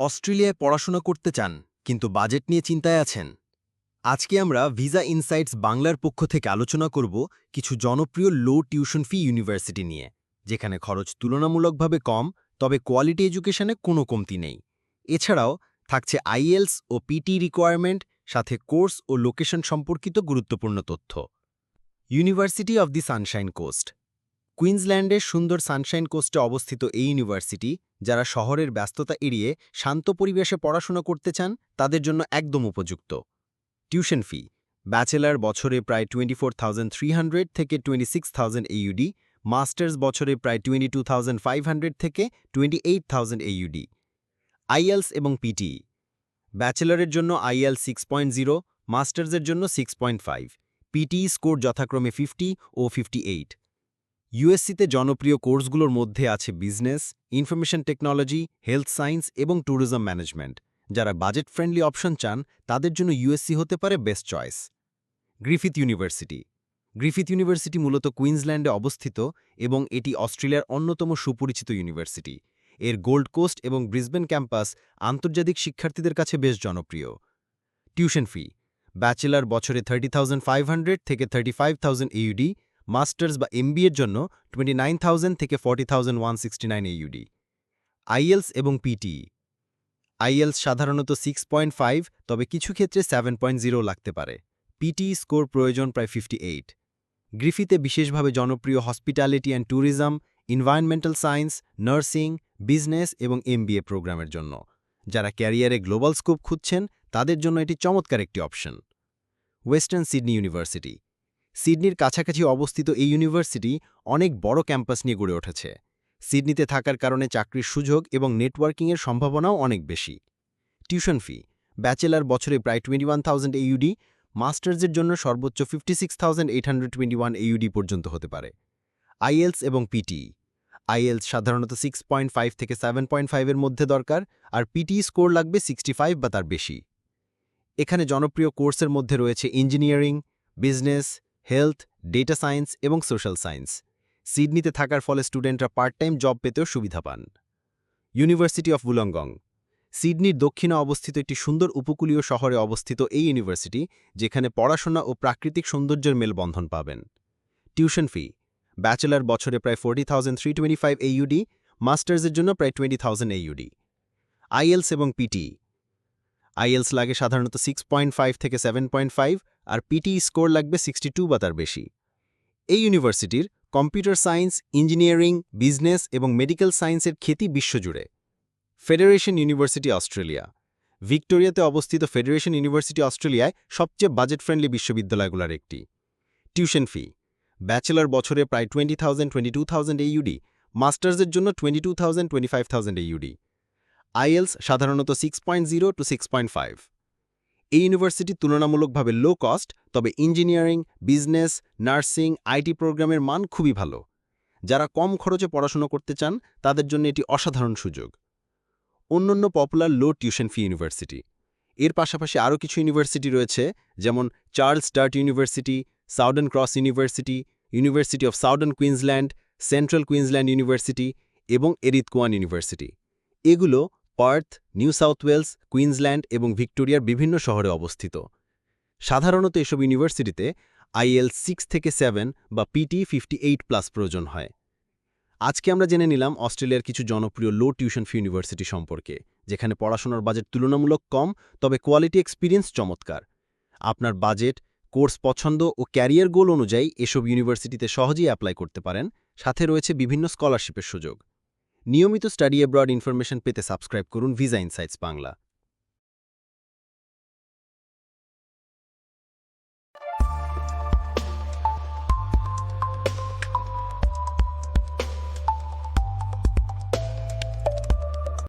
অস্ট্রেলিয়ায় পড়াশোনা করতে চান, কিন্তু বাজেট নিয়ে চিন্তায় আছেন। আজকে আমরা ভিসা ইনসাইটস বাংলার পক্ষ থেকে আলোচনা করব কিছু জনপ্রিয় লো টিউশন ফি ইউনিভার্সিটি নিয়ে, যেখানে খরচ তুলনামূলকভাবে কম, তবে কোয়ালিটি এডুকেশনে কোনো কমতি নেই। এছাড়াও থাকছে আইএলস ও পিটি রিকোয়ারমেন্ট, সাথে কোর্স ও লোকেশন সম্পর্কিত গুরুত্বপূর্ণ তথ্য। University of the Sunshine Coast কুইন্সল্যান্ডের সুন্দর সানশাইন কোস্টে অবস্থিত এই ইউনিভার্সিটি, যারা শহরের ব্যস্ততা এড়িয়ে শান্ত পরিবেশে পড়াশোনা করতে চান, তাদের জন্য একদম উপযুক্ত। টিউশন ফি, ব্যাচেলার বছরে প্রায় টোয়েন্টি থেকে টোয়েন্টি সিক্স এইউডি মাস্টার্স বছরে প্রায় টোয়েন্টি থেকে টোয়েন্টি এইট এইউডি আইএলস এবং পিটি ব্যাচেলারের জন্য আইএল সিক্স পয়েন্ট জিরো মাস্টার্সের জন্য six point five PTE score যথাক্রমে ফিফটি ও ফিফটি এইট ইউএসসিতে জনপ্রিয় কোর্সগুলোর মধ্যে আছে business, information technology, health science এবং ট্যুরিজম ম্যানেজমেন্ট। যারা বাজেট ফ্রেন্ডলি অপশন চান, তাদের জন্য ইউএসসি হতে পারে best choice. Griffith University. Griffith University মূলত কুইন্সল্যান্ডে অবস্থিত এবং এটি অস্ট্রেলিয়ার অন্যতম সুপরিচিত ইউনিভার্সিটি। এর গোল্ড কোস্ট এবং ব্রিসবেন ক্যাম্পাস আন্তর্জাতিক শিক্ষার্থীদের কাছে বেশ জনপ্রিয়। Tuition fee. ব্যাচেলার বছরে থার্টি থাউজেন্ড থেকে thirty five thousand AUD masters বা এমবিএর জন্য টোয়েন্টি থেকে ফর্টি এইউডি আইএলস এবং পিটি আইএলস সাধারণত সিক্স পয়েন্ট ফাইভ তবে কিছু ক্ষেত্রে সেভেন পয়েন্ট জিরো লাগতে পারে। পিটি স্কোর প্রয়োজন প্রায় ফিফটি এইট গ্রিফিতে বিশেষভাবে জনপ্রিয় hospitality and tourism environmental science nursing business এবং এমবিএ প্রোগ্রামের জন্য। যারা ক্যারিয়ারে গ্লোবাল স্কোপ খুঁজছেন, তাদের জন্য এটি চমৎকার একটি অপশন ওয়েস্টার্ন সিডনি ইউনিভার্সিটি সিডনির কাছাকাছি অবস্থিত এই ইউনিভার্সিটি অনেক বড় ক্যাম্পাস নিয়ে গড়ে উঠেছে। সিডনিতে থাকার কারণে চাকরির সুযোগ এবং নেটওয়ার্কিংয়ের সম্ভাবনাও অনেক বেশি। টিউশন ফি, ব্যাচেলার বছরে প্রায় টোয়েন্টি ওয়ান থাউজেন্ড এইউডি মাস্টার্সের জন্য সর্বোচ্চ fifty six thousand eight hundred twenty one AUD পর্যন্ত হতে পারে। আইএলস এবং পিটি আইএলস সাধারণত সিক্স পয়েন্ট ফাইভ থেকে সেভেন পয়েন্ট ফাইভের মধ্যে দরকার আর পিটি স্কোর লাগবে সিক্সটি ফাইভ বা তার বেশি। এখানে জনপ্রিয় কোর্সের মধ্যে রয়েছে engineering, business health data science এবং সোশ্যাল সায়েন্স সিডনিতে থাকার ফলে স্টুডেন্টরা পার্ট টাইম জব পেতেও সুবিধা পান। ইউনিভার্সিটি অফ বুলঙ্গং সিডনির দক্ষিণে অবস্থিত একটি সুন্দর উপকূলীয় শহরে অবস্থিত এই ইউনিভার্সিটি যেখানে পড়াশোনা ও প্রাকৃতিক সৌন্দর্যের মেলবন্ধন পাবেন। টিউশন ফি ব্যাচেলার বছরে প্রায় forty thousand three twenty five AUD মাস্টার্সের জন্য প্রায় টোয়েন্টি থাউজেন্ড এইউডি আইএলস এবং পিটি আইএলস লাগে সাধারণত সিক্স পয়েন্ট ফাইভ থেকে সেভেন পয়েন্ট ফাইভ আর পিটি স্কোর লাগবে সিক্সটি টু বা তার বেশি। এই ইউনিভার্সিটির কম্পিউটার সায়েন্স, ইঞ্জিনিয়ারিং, বিজনেস এবং মেডিকেল সায়েন্সের খ্যাতি বিশ্বজুড়ে। Federation University Australia. ভিক্টোরিয়াতে অবস্থিত ফেডারেশন ইউনিভার্সিটি অস্ট্রেলিয়ায় সবচেয়ে বাজেট ফ্রেন্ডলি বিশ্ববিদ্যালয়গুলোর একটি। Tuition fee. ব্যাচেলর বছরে প্রায় twenty thousand twenty two thousand AUD মাস্টার্সের জন্য twenty two thousand twenty five thousand AUD IELTS সাধারণত six point zero to six point five এই university তুলনামূলকভাবে লো কস্ট তবে ইঞ্জিনিয়ারিং বিজনেস নার্সিং আইটি প্রোগ্রামের মান খুবই ভালো। যারা কম খরচে পড়াশোনা করতে চান, তাদের জন্য এটি অসাধারণ সুযোগ। অন্যান্য popular low tuition fee university এর পাশাপাশি আরও কিছু ইউনিভার্সিটি রয়েছে, যেমন Charles Sturt University Southern Cross University University of Southern Queensland Central Queensland University এবং এরিতকোয়ান ইউনিভার্সিটি এগুলো Perth, New South Wales, Queensland এবং ভিক্টোরিয়ার বিভিন্ন শহরে অবস্থিত। সাধারণত এসব ইউনিভার্সিটিতে আইএল সিক্স থেকে সেভেন বা পিটি ফিফটি এইট প্লাস প্রয়োজন হয়। আজকে আমরা জেনে নিলাম অস্ট্রেলিয়ার কিছু জনপ্রিয় লো টিউশন ফি ইউনিভার্সিটি সম্পর্কে, যেখানে পড়াশোনার বাজেট তুলনামূলক কম, তবে কোয়ালিটি এক্সপিরিয়েন্স চমৎকার। আপনার বাজেট, কোর্স পছন্দ ও ক্যারিয়ার গোল অনুযায়ী এসব ইউনিভার্সিটিতে সহজেই অ্যাপ্লাই করতে পারেন। সাথে রয়েছে বিভিন্ন স্কলারশিপের সুযোগ। নিয়মিত স্টাডি অ্যাব্রড ইনফরমেশন পেতে সাবস্ক্রাইব করুন ভিসা ইনসাইটস বাংলা।